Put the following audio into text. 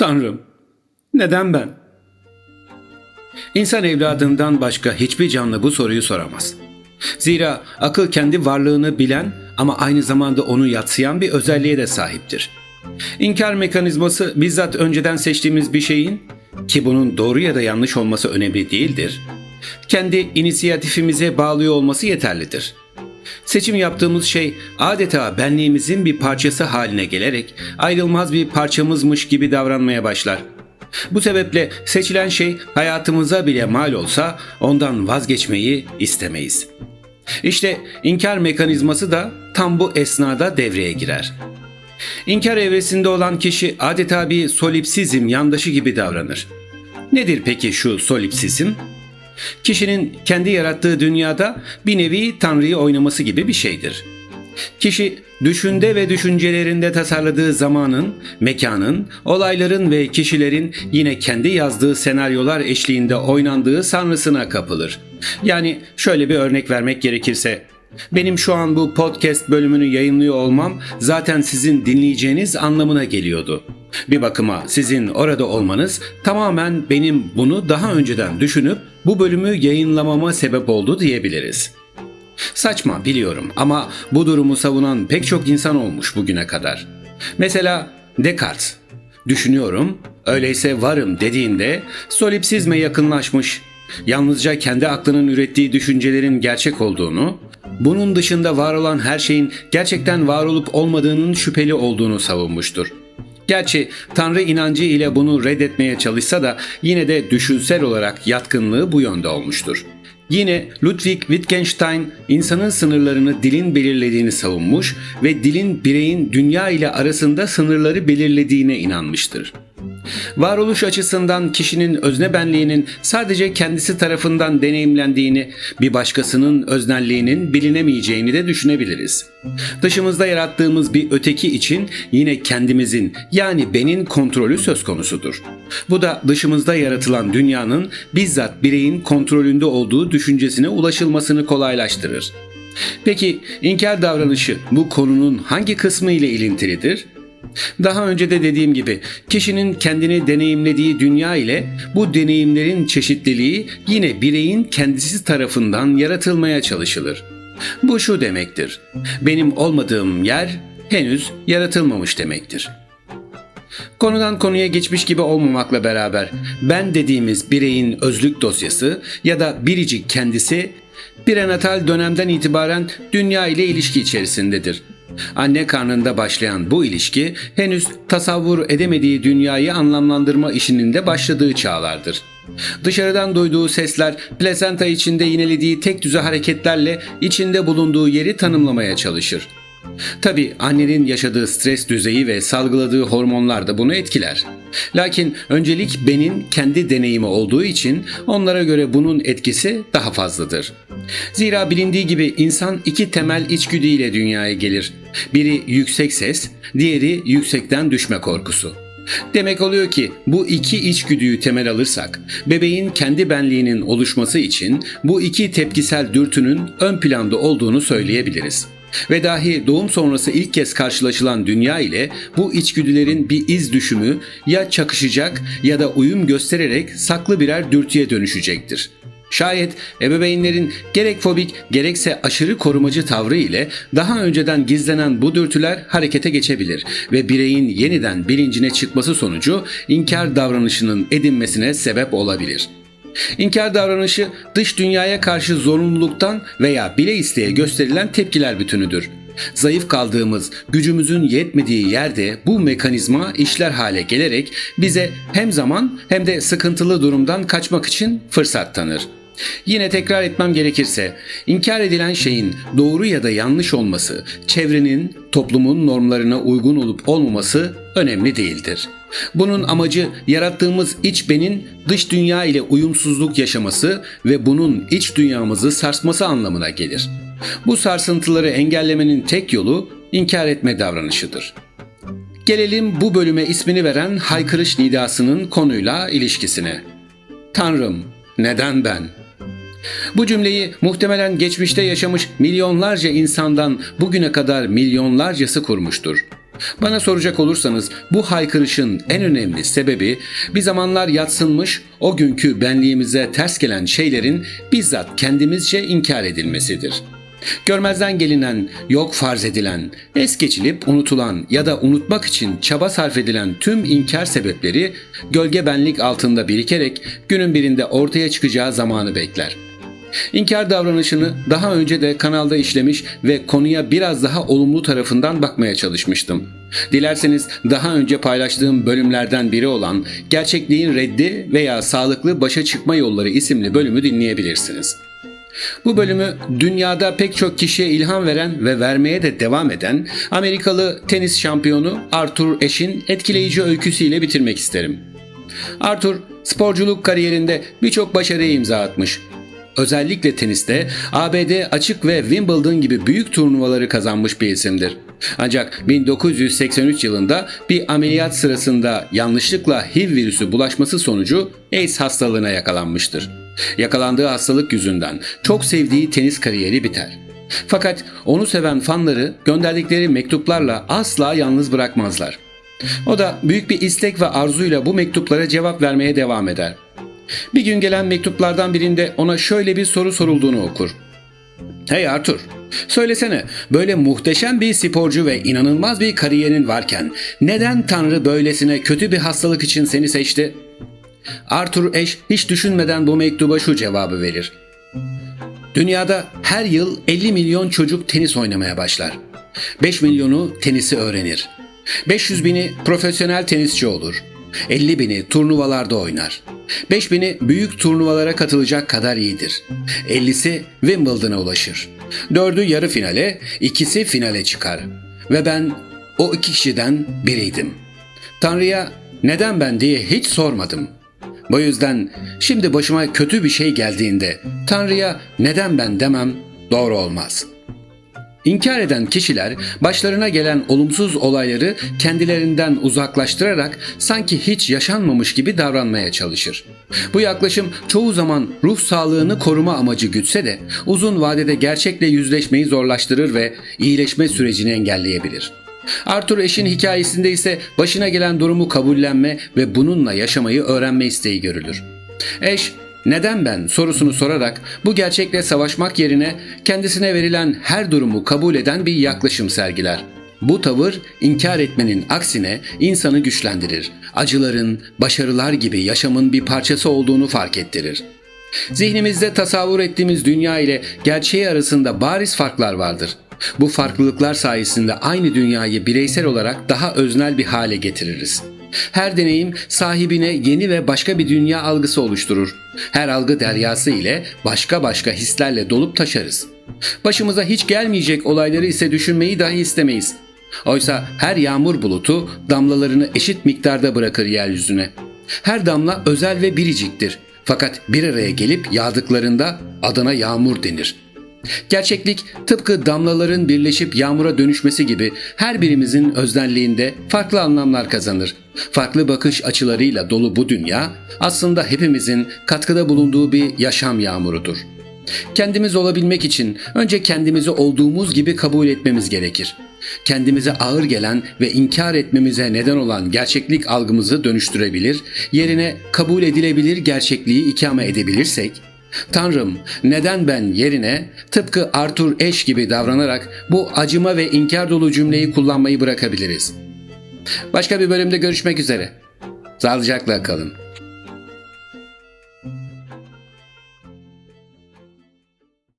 Tanrım, neden ben? İnsan evladından başka hiçbir canlı bu soruyu soramaz. Zira akıl kendi varlığını bilen ama aynı zamanda onu yatsıyan bir özelliğe de sahiptir. İnkar mekanizması bizzat önceden seçtiğimiz bir şeyin ki bunun doğru ya da yanlış olması önemli değildir. Kendi inisiyatifimize bağlıyor olması yeterlidir. Seçim yaptığımız şey adeta benliğimizin bir parçası haline gelerek ayrılmaz bir parçamızmış gibi davranmaya başlar. Bu sebeple seçilen şey hayatımıza bile mal olsa ondan vazgeçmeyi istemeyiz. İşte inkar mekanizması da tam bu esnada devreye girer. İnkar evresinde olan kişi adeta bir solipsizm yandaşı gibi davranır. Nedir peki şu solipsizm? Kişinin kendi yarattığı dünyada bir nevi Tanrı'yı oynaması gibi bir şeydir. Kişi düşünde ve düşüncelerinde tasarladığı zamanın, mekanın, olayların ve kişilerin yine kendi yazdığı senaryolar eşliğinde oynandığı sanrısına kapılır. Yani şöyle bir örnek vermek gerekirse benim şu an bu podcast bölümünü yayınlıyor olmam zaten sizin dinleyeceğiniz anlamına geliyordu. Bir bakıma sizin orada olmanız tamamen benim bunu daha önceden düşünüp bu bölümü yayınlamama sebep oldu diyebiliriz. Saçma biliyorum ama bu durumu savunan pek çok insan olmuş bugüne kadar. Mesela Descartes, düşünüyorum, öyleyse varım dediğinde solipsizme yakınlaşmış, yalnızca kendi aklının ürettiği düşüncelerin gerçek olduğunu, bunun dışında var olan her şeyin gerçekten var olup olmadığının şüpheli olduğunu savunmuştur. Gerçi Tanrı inancı ile bunu reddetmeye çalışsa da yine de düşünsel olarak yatkınlığı bu yönde olmuştur. Yine Ludwig Wittgenstein insanın sınırlarını dilin belirlediğini savunmuş ve dilin bireyin dünya ile arasında sınırları belirlediğine inanmıştır. Varoluş açısından kişinin özne benliğinin sadece kendisi tarafından deneyimlendiğini, bir başkasının öznelliğinin bilinemeyeceğini de düşünebiliriz. Dışımızda yarattığımız bir öteki için yine kendimizin yani benin kontrolü söz konusudur. Bu da dışımızda yaratılan dünyanın bizzat bireyin kontrolünde olduğu düşüncesine ulaşılmasını kolaylaştırır. Peki inkar davranışı bu konunun hangi kısmı ile ilintilidir? Daha önce de dediğim gibi kişinin kendini deneyimlediği dünya ile bu deneyimlerin çeşitliliği yine bireyin kendisi tarafından yaratılmaya çalışılır. Bu şu demektir. Benim olmadığım yer henüz yaratılmamış demektir. Konudan konuya geçmiş gibi olmamakla beraber ben dediğimiz bireyin özlük dosyası ya da biricik kendisi prenatal dönemden itibaren dünya ile ilişki içerisindedir. Anne karnında başlayan bu ilişki henüz tasavvur edemediği dünyayı anlamlandırma işinin de başladığı çağlardır. Dışarıdan duyduğu sesler plasenta içinde yinelediği tek düze hareketlerle içinde bulunduğu yeri tanımlamaya çalışır. Tabi annenin yaşadığı stres düzeyi ve salgıladığı hormonlar da bunu etkiler. Lakin öncelik benin kendi deneyimi olduğu için onlara göre bunun etkisi daha fazladır. Zira bilindiği gibi insan iki temel içgüdüyle dünyaya gelir. Biri yüksek ses, diğeri yüksekten düşme korkusu. Demek oluyor ki bu iki içgüdüyü temel alırsak, bebeğin kendi benliğinin oluşması için bu iki tepkisel dürtünün ön planda olduğunu söyleyebiliriz. Ve dahi doğum sonrası ilk kez karşılaşılan dünya ile bu içgüdülerin bir iz düşümü ya çakışacak ya da uyum göstererek saklı birer dürtüye dönüşecektir. Şayet ebeveynlerin gerek fobik gerekse aşırı korumacı tavrı ile daha önceden gizlenen bu dürtüler harekete geçebilir ve bireyin yeniden bilincine çıkması sonucu inkar davranışının edinmesine sebep olabilir. İnkar davranışı dış dünyaya karşı zorunluluktan veya bile isteye gösterilen tepkiler bütünüdür. Zayıf kaldığımız, gücümüzün yetmediği yerde bu mekanizma işler hale gelerek bize hem zaman hem de sıkıntılı durumdan kaçmak için fırsat tanır. Yine tekrar etmem gerekirse, inkar edilen şeyin doğru ya da yanlış olması, çevrenin, toplumun normlarına uygun olup olmaması önemli değildir. Bunun amacı yarattığımız iç benin dış dünya ile uyumsuzluk yaşaması ve bunun iç dünyamızı sarsması anlamına gelir. Bu sarsıntıları engellemenin tek yolu inkar etme davranışıdır. Gelelim bu bölüme ismini veren haykırış nidasının konuyla ilişkisine. Tanrım, neden ben? Bu cümleyi muhtemelen geçmişte yaşamış milyonlarca insandan bugüne kadar milyonlarcası kurmuştur. Bana soracak olursanız bu haykırışın en önemli sebebi bir zamanlar yatsınmış o günkü benliğimize ters gelen şeylerin bizzat kendimizce inkar edilmesidir. Görmezden gelinen, yok farz edilen, es geçilip unutulan ya da unutmak için çaba sarf edilen tüm inkar sebepleri gölge benlik altında birikerek günün birinde ortaya çıkacağı zamanı bekler. İnkar davranışını daha önce de kanalda işlemiş ve konuya biraz daha olumlu tarafından bakmaya çalışmıştım. Dilerseniz daha önce paylaştığım bölümlerden biri olan Gerçekliğin Reddi veya Sağlıklı Başa Çıkma Yolları isimli bölümü dinleyebilirsiniz. Bu bölümü dünyada pek çok kişiye ilham veren ve vermeye de devam eden Amerikalı tenis şampiyonu Arthur Ashe'in etkileyici öyküsüyle bitirmek isterim. Arthur sporculuk kariyerinde birçok başarıya imza atmış. Özellikle teniste ABD açık ve Wimbledon gibi büyük turnuvaları kazanmış bir isimdir. Ancak 1983 yılında bir ameliyat sırasında yanlışlıkla HIV virüsü bulaşması sonucu AIDS hastalığına yakalanmıştır. Yakalandığı hastalık yüzünden çok sevdiği tenis kariyeri biter. Fakat onu seven fanları gönderdikleri mektuplarla asla yalnız bırakmazlar. O da büyük bir istek ve arzuyla bu mektuplara cevap vermeye devam eder. Bir gün gelen mektuplardan birinde ona şöyle bir soru sorulduğunu okur. Hey Arthur, söylesene böyle muhteşem bir sporcu ve inanılmaz bir kariyerin varken neden Tanrı böylesine kötü bir hastalık için seni seçti? Arthur Ashe hiç düşünmeden bu mektuba şu cevabı verir. Dünyada her yıl 50 milyon çocuk tenis oynamaya başlar. 5 milyonu tenisi öğrenir. 500 bini profesyonel tenisçi olur. 50 bini turnuvalarda oynar. 5 bini büyük turnuvalara katılacak kadar iyidir. 50'si Wimbledon'a ulaşır. 4'ü yarı finale, ikisi finale çıkar. Ve ben o iki kişiden biriydim. Tanrı'ya neden ben diye hiç sormadım. Bu yüzden şimdi başıma kötü bir şey geldiğinde Tanrı'ya neden ben demem doğru olmaz.'' İnkar eden kişiler başlarına gelen olumsuz olayları kendilerinden uzaklaştırarak sanki hiç yaşanmamış gibi davranmaya çalışır. Bu yaklaşım çoğu zaman ruh sağlığını koruma amacı gütse de uzun vadede gerçekle yüzleşmeyi zorlaştırır ve iyileşme sürecini engelleyebilir. Arthur eşin hikayesinde ise başına gelen durumu kabullenme ve bununla yaşamayı öğrenme isteği görülür. Eş neden ben sorusunu sorarak bu gerçekle savaşmak yerine kendisine verilen her durumu kabul eden bir yaklaşım sergiler. Bu tavır inkar etmenin aksine insanı güçlendirir. Acıların, başarılar gibi yaşamın bir parçası olduğunu fark ettirir. Zihnimizde tasavvur ettiğimiz dünya ile gerçeği arasında bariz farklar vardır. Bu farklılıklar sayesinde aynı dünyayı bireysel olarak daha öznel bir hale getiririz. Her deneyim sahibine yeni ve başka bir dünya algısı oluşturur. Her algı deryası ile başka başka hislerle dolup taşarız. Başımıza hiç gelmeyecek olayları ise düşünmeyi dahi istemeyiz. Oysa her yağmur bulutu damlalarını eşit miktarda bırakır yeryüzüne. Her damla özel ve biriciktir. Fakat bir araya gelip yağdıklarında adına yağmur denir.'' Gerçeklik tıpkı damlaların birleşip yağmura dönüşmesi gibi her birimizin öznelliğinde farklı anlamlar kazanır. Farklı bakış açılarıyla dolu bu dünya aslında hepimizin katkıda bulunduğu bir yaşam yağmurudur. Kendimiz olabilmek için önce kendimizi olduğumuz gibi kabul etmemiz gerekir. Kendimize ağır gelen ve inkar etmemize neden olan gerçeklik algımızı dönüştürebilir, yerine kabul edilebilir gerçekliği ikame edebilirsek, Tanrım neden ben yerine tıpkı Arthur Ashe gibi davranarak bu acıma ve inkar dolu cümleyi kullanmayı bırakabiliriz. Başka bir bölümde görüşmek üzere. Sağlıcakla kalın.